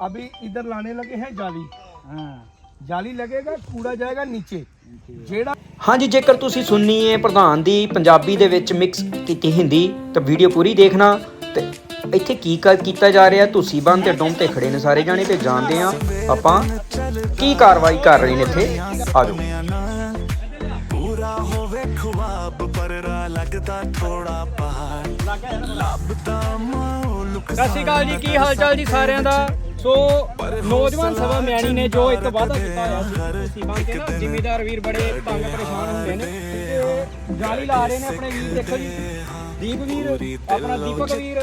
अभी इधर लाने लगे हैं जाली हाँ जाली लगेगा कूड़ा जाएगा नीचे जेड़ा ਹਾਂਜੀ ਜੇਕਰ ਤੁਸੀਂ ਸੁਣਨੀ ਹੈ ਪ੍ਰਧਾਨ ਦੀ ਪੰਜਾਬੀ ਦੇ ਵਿੱਚ ਮਿਕਸ ਕੀਤੀ ਹਿੰਦੀ ਤਾਂ ਵੀਡੀਓ ਪੂਰੀ ਦੇਖਣਾ ਤੇ ਇੱਥੇ ਕੀ ਕ- ਕੀਤਾ ਜਾ ਰਿਹਾ ਤੁਸੀਂ ਬੰਨ ਤੇ ਡੋਮ ਤੇ ਖੜੇ ਨੇ ਸਾਰੇ ਜਾਣੇ ਤੇ ਜਾਣਦੇ ਆ ਆਪਾਂ ਕੀ ਕਾਰਵਾਈ ਕਰ ਰਹੇ ਨੇ ਇੱਥੇ ਆਜੋ ਪੂਰਾ ਹੋਵੇ ਖੁਆਬ ਪਰ ਰਾ ਲੱਗਦਾ ਥੋੜਾ ਪਹਾੜ ਲੱਭਦਾ ਮਾਹੌਲ ਸਤਿ ਸ਼੍ਰੀ ਅਕਾਲ ਜੀ ਕੀ ਹਾਲ ਚਾਲ ਜੀ ਸਾਰਿਆਂ ਦਾ ਸੋ ਨੌਜਵਾਨ ਸਭਾ ਮਿਆਣੀ ਨੇ ਜੋ ਇੱਕ ਵਾਅਦਾ ਕੀਤਾ ਹੋਇਆ ਸੀ ਤੁਸੀਂ ਬੰਦ ਨਾ, ਜ਼ਿਮੀਦਾਰ ਵੀਰ ਬੜੇ ਤੰਗ ਪਰੇਸ਼ਾਨ ਹੁੰਦੇ ਨੇ। ਤੇ ਜਾਲੀ ਲਾ ਰਹੇ ਨੇ ਆਪਣੇ ਵੀਰ, ਦੇਖੋ ਜੀ, ਦੀਪ ਵੀਰ, ਆਪਣਾ ਦੀਪਕ ਵੀਰ,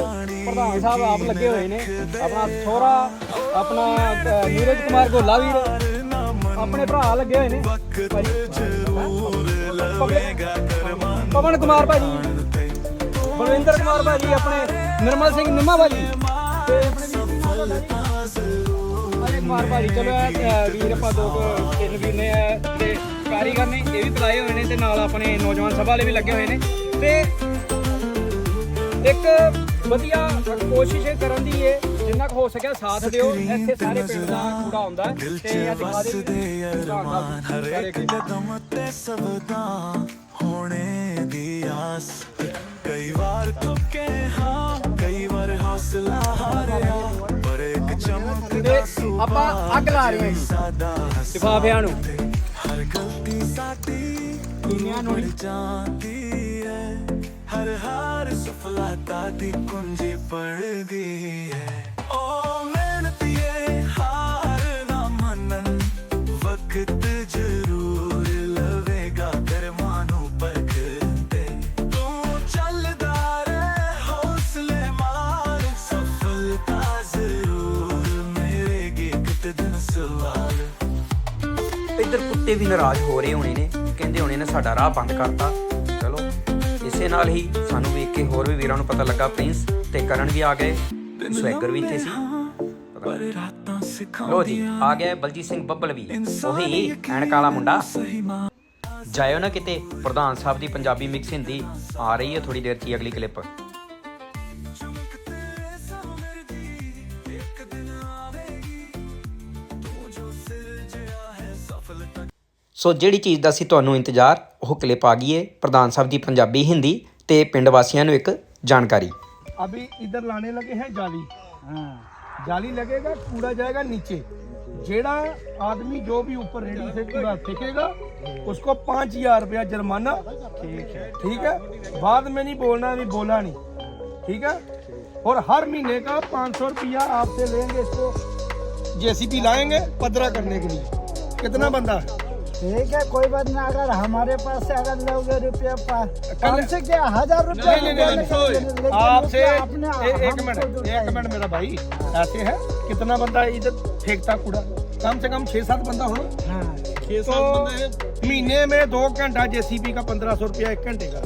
ਪ੍ਰਧਾਨ ਸਾਹਿਬ ਆਪ ਲੱਗੇ ਹੋਏ ਨੇ। ਆਪਣਾ ਸੋਹਰਾ, ਆਪਣਾ ਨੀਰਜ ਕੁਮਾਰ ਗੋਲਾ ਵੀਰ, ਆਪਣੇ ਭਰਾ ਲੱਗੇ ਹੋਏ ਨੇ। ਪਵਨ ਕੁਮਾਰ ਭਾਜੀ, ਬਲਵਿੰਦਰ ਕੁਮਾਰ ਭਾਜੀ, ਆਪਣੇ ਨਿਰਮਲ ਸਿੰਘ ਨਿੰਮਾ ਭਾਜੀ, ਤੇ ਆਪਣੇ ਅਜੇ ਕੁਮਾਰ ਭਾਜੀ ਚਲੋ ਇਹ, ਵੀਰ ਆਪਾਂ ਦੋ ਕੁ ਤਿੰਨ ਵੀਰ ਨੇ ਇਹ ਤੇ ਕਾਰੀਗਰ ਨੇ ਇਹ ਵੀ ਬੁਲਾਏ ਹੋਏ ਨੇ ਤੇ ਨਾਲ ਆਪਣੇ ਨੌਜਵਾਨ ਸਭਾ ਵਾਲੇ ਵੀ ਲੱਗੇ ਹੋਏ ਨੇ। ਤੇ ਇੱਕ ਵਧੀਆ ਕੋਸ਼ਿਸ਼ ਕਰਨ ਦੀ ਏ ਜਿੰਨਾ ਕੁ ਹੋ ਸਕਿਆ ਸਾਥ ਦਿਓ। ਇੱਥੇ ਸਾਰੇ ਪਿੰਡ ਦਾ ਕੂੜਾ ਆਉਂਦਾ ਤੇ ਅੱਜ ਵਸਦੇ ਅਰਮਾਨ ਹਰ ਇੱਕ ਕਦਮ ਤੇ ਸਬਦਾ ਹੋਣੇ ਦੀ ਆਸ। ਕਈ ਵਾਰ ਤੁਕੇ ਹਾਂ ਕਈ ਵਾਰ ਹੌਸਲਾ ਹਾਰਿਆ। ਆਪਾਂ ਅੱਗ ਲਾ ਰਹੇ ਹਾਂ ਲਿਫਾਫਿਆਂ ਨੂੰ। ਹਰ ਗਲਤੀ ਸਾਡੀ ਦੁਨੀਆ ਨੂੰ ਜਾਂਦੀ ਹੈ। ਹਰ ਹਾਰ ਸਫਲਤਾ ਦੀ ਕੁੰਜੀ ਪੜਦੀ ਹੈ। ਓ ਮਿਹਨਤੀਏ ਹਾਰ ਨਾ ਮੰਨਣ ਵਕਤ ਜ਼ਰੂਰ ਇੱਧਰ ਕੁੱਤੇ ਵੀ ਨਾਰਾਜ਼ ਹੋ ਰਹੇ ਹੋਣੇ ਨੇ। ਕਹਿੰਦੇ ਹੋਣੇ ਨੇ ਸਾਡਾ ਰਾਹ ਬੰਦ ਕਰਤਾ। ਚਲੋ ਇਸੇ ਨਾਲ ਹੀ ਸਾਨੂੰ ਵੇਖ ਕੇ ਹੋਰ ਵੀ ਵੀਰਾਂ ਨੂੰ ਪਤਾ ਲੱਗਾ ਪ੍ਰਿੰਸ ਤੇ ਕਰਨ ਵੀ ਆ ਗਏ। ਸਵੈਗਰ ਵੀ ਇੱਥੇ ਸੀ। ਲੋ ਜੀ ਆ ਗਿਆ ਬਲਜੀਤ ਸਿੰਘ ਬੱਬਲ ਵੀ। ਉਹੀ ਐਨਕ ਵਾਲਾ ਮੁੰਡਾ। ਜਾਇਓ ਨਾ ਕਿਤੇ ਪ੍ਰਧਾਨ ਸਾਹਿਬ ਦੀ ਪੰਜਾਬੀ ਮਿਕਸ ਹਿੰਦੀ ਆ ਰਹੀ ਹੈ ਥੋੜੀ ਦੇਰ ਹੀ ਅਗਲੀ ਕਲਿੱਪ। ਸੋ ਜਿਹੜੀ ਚੀਜ਼ ਦਾ ਸੀ ਤੁਹਾਨੂੰ ਇੰਤਜ਼ਾਰ ਉਹ ਕਲਿੱਪ ਆ ਗਈ ਏ ਪ੍ਰਧਾਨ ਸਾਹਿਬ ਦੀ ਪੰਜਾਬੀ ਹਿੰਦੀ ਤੇ ਪਿੰਡ ਵਾਸੀਆਂ ਨੂੰ ਇੱਕ ਜਾਣਕਾਰੀ अभी इधर लाने लगे हैं जाली ਹਾਂ जाली लगेगा कूड़ा जाएगा नीचे जेड़ा आदमी जो भी ऊपर रेडी से कूड़ा फेंकेगा उसको पाँच हजार रुपया जुर्माना ठीक है ठीक है बाद में नहीं बोलना भी बोला नहीं ठीक है और हर महीने का पाँच सौ रुपया आपसे लेंगे इसको जेसीबी लाएंगे पदरा करने के लिए कितना बंदा है ठीक है कोई बात नहीं अगर हमारे पास से अगर लोगे रुपया पाँच से क्या हज़ार रुपया नहीं नहीं नहीं, नहीं लेकिन आपसे एक मिनट एक मिनट मेरा भाई ऐसे है कितना बंदा इधर फेंकता कूड़ा? कम से कम छह सात बंदा होना। हाँ। तो महीने में दो घंटा जेसीबी का पंद्रह सौ रुपया एक घंटे का।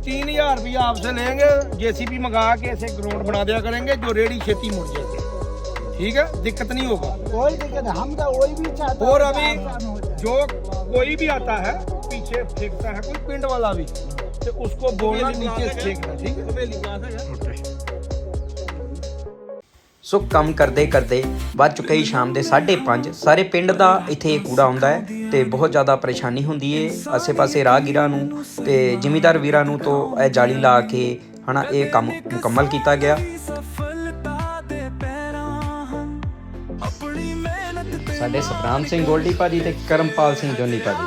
तीन हज़ार रुपया आपसे लेंगे जेसीबी मंगा के ऐसे ग्राउंड बना दिया करेंगे जो रेडी खेती मुड़ जाएगी। ठीक है? दिक्कत नहीं होगा। कोई दिक्कत हम तो वही भी चाहते और हैं अभी हो। जो कोई भी आता है पीछे फेंकता है कोई पिंड वाला भी तो उसको बोलना नीचे से फेंकना ठीक है ਸੋ ਕੰਮ ਕਰਦੇ ਕਰਦੇ ਵੱਜ ਚੁੱਕੇ ਹੀ ਸ਼ਾਮ ਦੇ 5:30 ਸਾਰੇ ਪਿੰਡ ਦਾ ਇੱਥੇ ਇਹ ਕੂੜਾ ਆਉਂਦਾ ਹੈ ਤੇ ਬਹੁਤ ਜ਼ਿਆਦਾ ਪਰੇਸ਼ਾਨੀ ਹੁੰਦੀ ਏ ਆਸੇ-ਪਾਸੇ ਰਾਹਗੀਰਾਂ ਨੂੰ ਤੇ ਜ਼ਿਮੀਦਾਰ ਵੀਰਾਂ ਨੂੰ ਤੋਂ ਇਹ ਜਾਲੀ ਲਾ ਕੇ ਹਨਾ ਇਹ ਕੰਮ ਮੁਕੰਮਲ ਕੀਤਾ ਗਿਆ ਸਾਡੇ ਸਤਨਾਮ ਸਿੰਘ ਗੋਲਡੀ ਭਾਜੀ ਤੇ ਕਰਮਪਾਲ ਸਿੰਘ ਜੋਨੀ ਭਾਜੀ।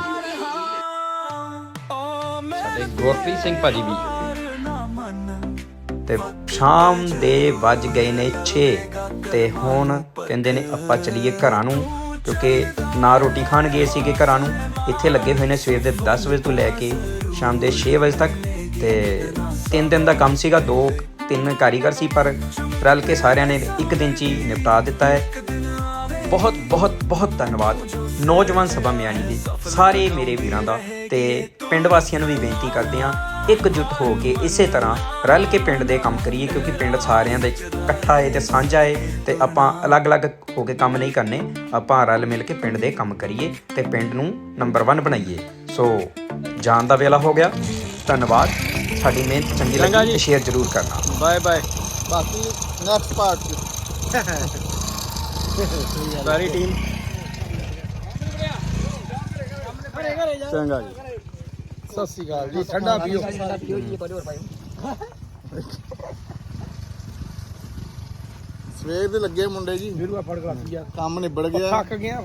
ਓ ਸਾਡੇ ਗੁਰਪ੍ਰੀਤ ਸਿੰਘ ਭਾਜੀ ਵੀ। ਮਿਹਰ ਤੇ ਸ਼ਾਮ ਦੇ ਵੱਜ ਗਏ ਨੇ 6 ਤੇ ਹੁਣ ਕਹਿੰਦੇ ਨੇ ਆਪਾਂ ਚਲੀਏ ਘਰਾਂ ਨੂੰ, ਕਿਉਂਕਿ ਨਾ ਰੋਟੀ ਖਾਣ ਗਏ ਸੀਗੇ ਘਰਾਂ ਨੂੰ। ਇੱਥੇ ਲੱਗੇ ਹੋਏ ਨੇ ਸਵੇਰ ਦੇ 10 ਵਜੇ ਤੋਂ ਲੈ ਕੇ ਸ਼ਾਮ ਦੇ 6 ਵਜੇ ਤੱਕ। ਤੇ ਤਿੰਨ ਦਿਨ ਦਾ ਕੰਮ ਸੀਗਾ, ਦੋ ਤਿੰਨ ਕਾਰੀਗਰ ਸੀ, ਪਰ ਰਲ ਕੇ ਸਾਰਿਆਂ ਨੇ ਇੱਕ ਦਿਨ 'ਚ ਹੀ ਨਿਪਟਾ ਦਿੱਤਾ ਹੈ। ਬਹੁਤ ਬਹੁਤ ਬਹੁਤ ਧੰਨਵਾਦ ਨੌਜਵਾਨ ਸਭਾ ਮਿਆਣੀ ਦੇ ਸਾਰੇ ਮੇਰੇ ਵੀਰਾਂ ਦਾ ਤੇ ਪਿੰਡ ਵਾਸੀਆਂ ਨੂੰ ਵੀ ਬੇਨਤੀ ਕਰਦੇ ਹਾਂ ਇਕਜੁੱਟ ਹੋ ਕੇ ਇਸੇ ਤਰ੍ਹਾਂ ਰਲ ਕੇ ਪਿੰਡ ਦੇ ਕੰਮ ਕਰੀਏ ਕਿਉਂਕਿ ਪਿੰਡ ਸਾਰਿਆਂ ਦੇ ਇਕੱਠਾ ਏ ਤੇ ਸਾਂਝਾ ਹੈ ਤੇ ਆਪਾਂ ਅਲੱਗ-ਅਲੱਗ ਹੋ ਕੇ ਕੰਮ ਨਹੀਂ ਕਰਨੇ ਆਪਾਂ ਰਲ ਮਿਲ ਕੇ ਪਿੰਡ ਦੇ ਕੰਮ ਕਰੀਏ ਤੇ ਪਿੰਡ ਨੂੰ ਨੰਬਰ 1 ਬਣਾਈਏ। ਸੋ ਜਾਣ ਦਾ ਵੇਲਾ ਹੋ ਗਿਆ। ਧੰਨਵਾਦ। ਸਾਡੀ ਮਿਹਨਤ ਚੰਗੀ ਲੱਗੀ ਸ਼ੇਅਰ ਜ਼ਰੂਰ ਕਰਨਾ। ਬਾਏ ਬਾਏ ਬਾਕੀ ਨੈਕਸਟ ਪਾਰਟ ਸਾਰੀ ਟੀਮ ਚੰਗਾ ਜੀ। ਸਤਿ ਸ਼੍ਰੀ ਅਕਾਲ ਜੀ ਠੰਡਾ ਪੀਓ। ਸਵੇਰ ਦੇ ਲੱਗੇ ਮੁੰਡੇ ਜੀ। ਵੀਰੂ ਫੜ ਕੰਮ ਨਿਬੜ ਗਿਆ। ਥੱਕ ਗਿਆ